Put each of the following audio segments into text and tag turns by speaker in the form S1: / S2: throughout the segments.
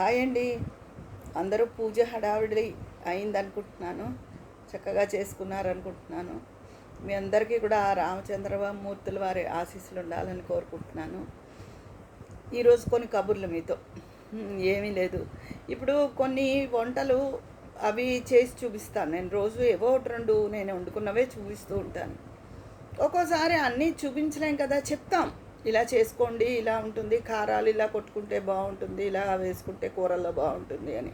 S1: Hi అండి. అందరూ పూజ హడావిడి అయిందనుకుంటున్నాను. చక్కగా చేసుకున్నారనుకుంటున్నాను. మీ అందరికీ కూడా రామచంద్రబాబు రామచంద్రమూర్తుల వారి ఆశీస్సులు ఉండాలని కోరుకుంటున్నాను. ఈరోజు కొన్ని కబుర్లు మీతో. ఏమీ లేదు. ఇప్పుడు కొన్ని వంటలు అవి చేసి చూపిస్తాను. నేను రోజు ఏవో ఒకటి రెండు నేను వండుకున్నవే చూపిస్తూ ఉంటాను. ఒక్కోసారి అన్నీ చూపించలేం కదా చెప్తాం. ఇలా చేసుకోండి ఇలా ఉంటుంది. కారాలు ఇలా కొట్టుకుంటే బాగుంటుంది ఇలా వేసుకుంటే కూరల్లో బాగుంటుంది అని.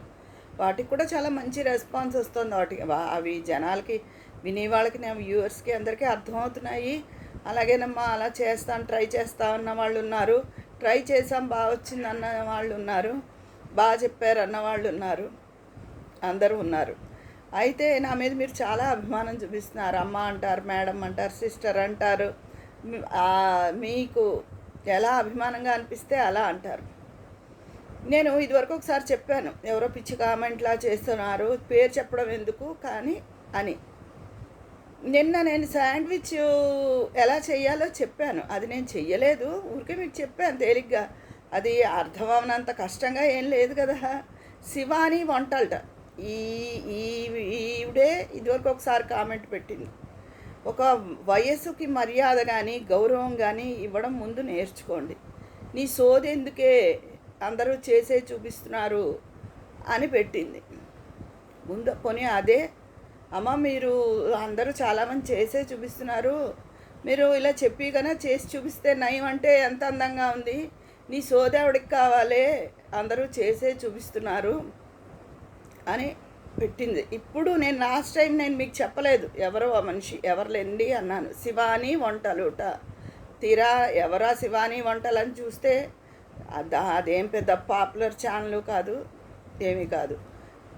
S1: వాటికి కూడా చాలా మంచి రెస్పాన్స్ వస్తుంది వాటికి. వా- అవి జనాలకి వినే వాళ్ళకి నేను వ్యూవర్స్కి అందరికీ అర్థమవుతున్నాయి. అలాగేనమ్మా అలా చేస్తాను ట్రై చేస్తా అన్న వాళ్ళు ఉన్నారు. ట్రై చేసాం బాగా వచ్చింది అన్న వాళ్ళు ఉన్నారు. బాగా చెప్పారు అన్న వాళ్ళు ఉన్నారు. అందరూ ఉన్నారు. అయితే నా మీద మీరు చాలా అభిమానం చూపిస్తున్నారు. అమ్మ అంటారు మేడం అంటారు సిస్టర్ అంటారు. మీకు ఎలా అభిమానంగా అనిపిస్తే అలా అంటారు. నేను ఇదివరకు ఒకసారి చెప్పాను ఎవరో పిచ్చి కామెంట్లా చేస్తున్నారు పేరు చెప్పడం ఎందుకు కానీ అని. నిన్న నేను శాండ్విచ్ ఎలా చేయాలో చెప్పాను అది నేను చెయ్యలేదు ఊరికే మీకు చెప్పాను తేలిగ్గా అది అర్థమవనంత కష్టంగా ఏం లేదు కదా. శివాని వంటలట ఈ ఈ ఈవిడే ఇదివరకు ఒకసారి కామెంట్ పెట్టింది. ఒక వయస్సుకి మర్యాద కానీ గౌరవం కానీ ఇవ్వడం ముందు నేర్చుకోండి. నీ సోది ఎందుకే అందరూ చేసే చూపిస్తున్నారు అని పెట్టింది. ముందు పోనీ అదే అమ్మ మీరు అందరూ చాలామంది చేసే చూపిస్తున్నారు. మీరు ఇలా చెప్పి కన్నా చేసి చూపిస్తే నయం అంటే ఎంత అందంగా ఉంది. నీ సోదేవుడికి కావాలి అందరూ చేసే చూపిస్తున్నారు అని పెట్టింది. ఇప్పుడు నేను లాస్ట్ టైం నేను మీకు చెప్పలేదు. ఎవరో ఆ మనిషి ఎవరులేండి అన్నాను. శివాని వంటలుట తీరా ఎవరా శివాని వంటలు అని చూస్తే అదేం పెద్ద పాపులర్ ఛానల్ కాదు ఏమీ కాదు.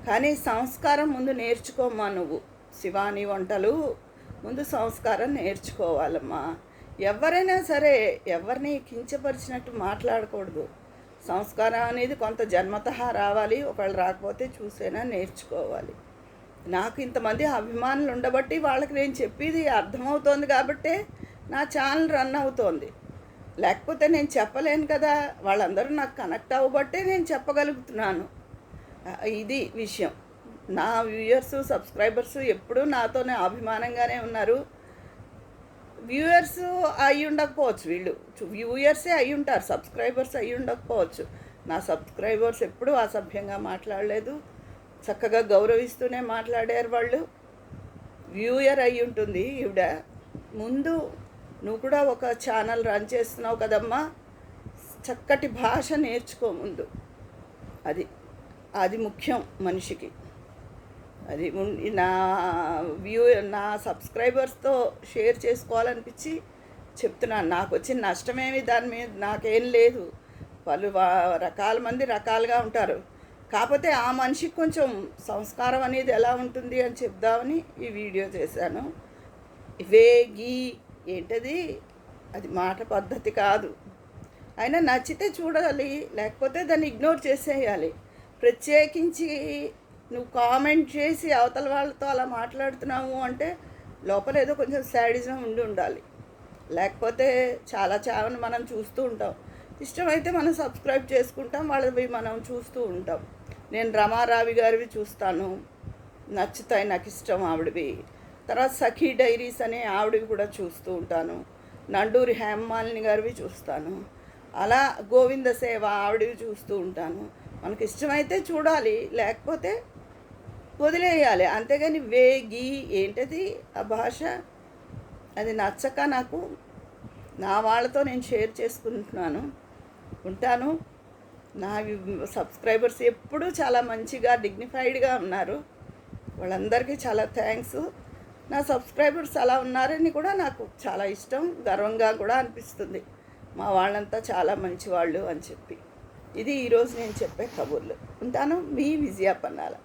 S1: కానీ సంస్కారం ముందు నేర్చుకోమ్మా నువ్వు. శివాని వంటలు ముందు సంస్కారం నేర్చుకోవాలమ్మా. ఎవరైనా సరే ఎవరిని కించపరిచినట్టు మాట్లాడకూడదు. సంస్కారం అనేది కొంత జన్మత రావాలి ఒకళ్ళు రాకపోతే చూసైనా నేర్చుకోవాలి. నాకు ఇంతమంది అభిమానులు ఉండబట్టి వాళ్ళకి నేను చెప్పేది అర్థమవుతోంది కాబట్టే నా ఛానల్ రన్ అవుతోంది. లేకపోతే నేను చెప్పలేను కదా వాళ్ళందరూ నాకు కనెక్ట్ అవ్వబట్టే నేను చెప్పగలుగుతున్నాను. ఇది విషయం. నా వ్యూయర్స్ సబ్స్క్రైబర్స్ ఎప్పుడూ నాతోనే అభిమానంగానే ఉన్నారు. వ్యూయర్స్ అయి ఉండకపోవచ్చు. వీళ్ళు వ్యూయర్సే అయి ఉంటారు. సబ్స్క్రైబర్స్ అయి ఉండకపోవచ్చు. నా సబ్స్క్రైబర్స్ ఎప్పుడూ అసభ్యంగా మాట్లాడలేదు. చక్కగా గౌరవిస్తూనే మాట్లాడారు వాళ్ళు. వ్యూయర్ అయి ఉంటుంది. ఈవిడ ముందు నువ్వు కూడా ఒక ఛానల్ రన్ చేస్తున్నావు కదమ్మా. చక్కటి భాష నేర్చుకో ముందు. అది అది ముఖ్యం మనిషికి. అది నా వ్యూ నా సబ్స్క్రైబర్స్తో షేర్ చేసుకోవాలనిపించి చెప్తున్నాను. నాకు వచ్చిన నష్టమేమి దాని మీద నాకేం లేదు. పలు వా- రకాల మంది రకాలుగా ఉంటారు. కాకపోతే ఆ మనిషికి కొంచెం సంస్కారం అనేది ఎలా ఉంటుంది అని చెప్దామని ఈ వీడియో చేశాను. వేగి ఏంటది? అది మాట పద్ధతి కాదు. అయినా నచ్చితే చూడాలి లేకపోతే దాన్ని ఇగ్నోర్ చేసేయాలి. ప్రత్యేకించి నువ్వు కామెంట్ చేసి అవతల వాళ్ళతో అలా మాట్లాడుతున్నావు అంటే లోపల ఏదో కొంచెం శాడిజం ఉండి ఉండాలి. లేకపోతే చాలా చావని మనం చూస్తూ ఉంటాం. ఇష్టమైతే మనం సబ్స్క్రైబ్ చేసుకుంటాం వాళ్ళవి మనం చూస్తూ ఉంటాం. నేను రమారావి గారివి చూస్తాను. నచ్చుతాయి నాకు ఇష్టం ఆవిడవి. తర్వాత సఖీ డైరీస్ అనే ఆవిడవి కూడా చూస్తూ ఉంటాను. నండూరి హేమాలిని గారివి చూస్తాను. అలా గోవింద సేవ ఆవిడవి చూస్తూ ఉంటాను. మనకి ఇష్టమైతే చూడాలి లేకపోతే వదిలేయాలి. అంతేగాని వేగి ఏంటది? ఆ భాష అది నచ్చక నాకు నా వాళ్ళతో నేను షేర్ చేసుకుంటున్నాను. ఉంటాను. నా సబ్స్క్రైబర్స్ ఎప్పుడూ చాలా మంచిగా డిగ్నిఫైడ్గా ఉన్నారు. వాళ్ళందరికీ చాలా థ్యాంక్స్. నా సబ్స్క్రైబర్స్ అలా ఉన్నారని కూడా నాకు చాలా ఇష్టం. గర్వంగా కూడా అనిపిస్తుంది. మా వాళ్ళంతా చాలా మంచి వాళ్ళు అని చెప్పి. ఇది ఈరోజు నేను చెప్పే కబుర్లు. ఉంటాను. మీ విజయ పన్నాల.